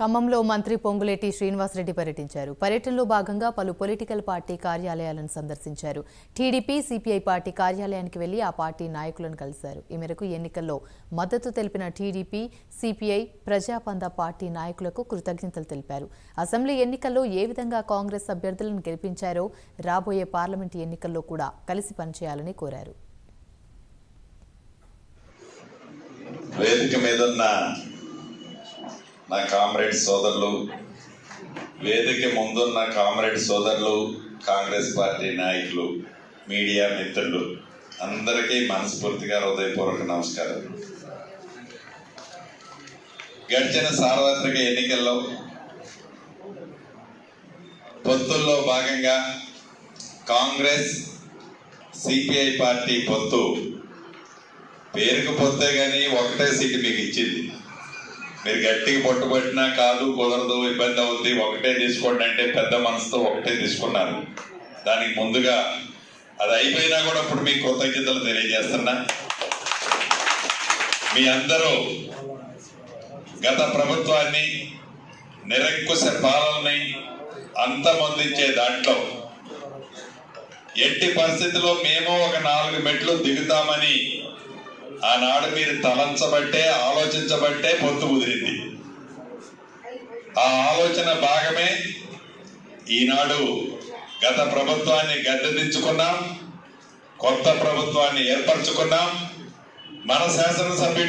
ఖమ్మంలో మంత్రి పొంగులేటి శ్రీనివాసరెడ్డి పర్యటించారు. పర్యటనలో భాగంగా పలు పొలిటికల్ పార్టీ కార్యాలయాలను సందర్శించారు. టీడీపీ సిపిఐ పార్టీ కార్యాలయానికి వెళ్ళి ఆ పార్టీ నాయకులను కలిశారు. ఈ మేరకు ఎన్నికల్లో మద్దతు తెలిపిన టీడీపీ సిపిఐ ప్రజాపంద పార్టీ నాయకులకు కృతజ్ఞతలు తెలిపారు. అసెంబ్లీ ఎన్నికల్లో ఏ విధంగా కాంగ్రెస్ అభ్యర్థులను గెలిపించారో రాబోయే పార్లమెంటు ఎన్నికల్లో కూడా కలిసి పనిచేయాలని కోరారు. వేదిక మీద ఉన్న నా కామ్రేడ్ సోదరులు వేదిక ముందున్న కామ్రేడ్ సోదరులు కాంగ్రెస్ పార్టీ నాయకులు మీడియా మిత్రులు అందరికీ మనస్ఫూర్తిగా హృదయపూర్వక నమస్కారం. గడిచిన సార్వత్రిక ఎన్నికల్లో పొత్తుల్లో భాగంగా కాంగ్రెస్ సిపిఐ పార్టీ పొత్తు పేరుకు పొత్తే కానీ ఒకటే సీటు మీకు ఇచ్చింది. మీరు గట్టిగా పట్టుబట్టినా కాదు కుదరదు ఇబ్బంది అవుద్ది. ఒకటే తీసుకోండి అంటే పెద్ద మనసుతో ఒకటే తీసుకున్నారు. దానికి ముందుగా అది అయిపోయినా కూడా ఇప్పుడు మీ కృతజ్ఞతలు తెలియజేస్తున్నా. మీ అందరూ గత ప్రభుత్వాన్ని నిరంకుశ పాలనని అంతమొందించే దాంట్లో ఎట్టి పరిస్థితిలో మేము ఒక నాలుగు మెట్లు దిగుతామని ఆనాడు మీరు తలంచబట్టే ఆలోచించబట్టే పొత్తు కుదిరింది ఆ ఆలోచన భాగమే ఈనాడు గత ప్రభుత్వాన్ని గద్దెదించుకున్నాం కొత్త ప్రభుత్వాన్ని ఏర్పరచుకున్నాం. మన శాసనసభ్యుడు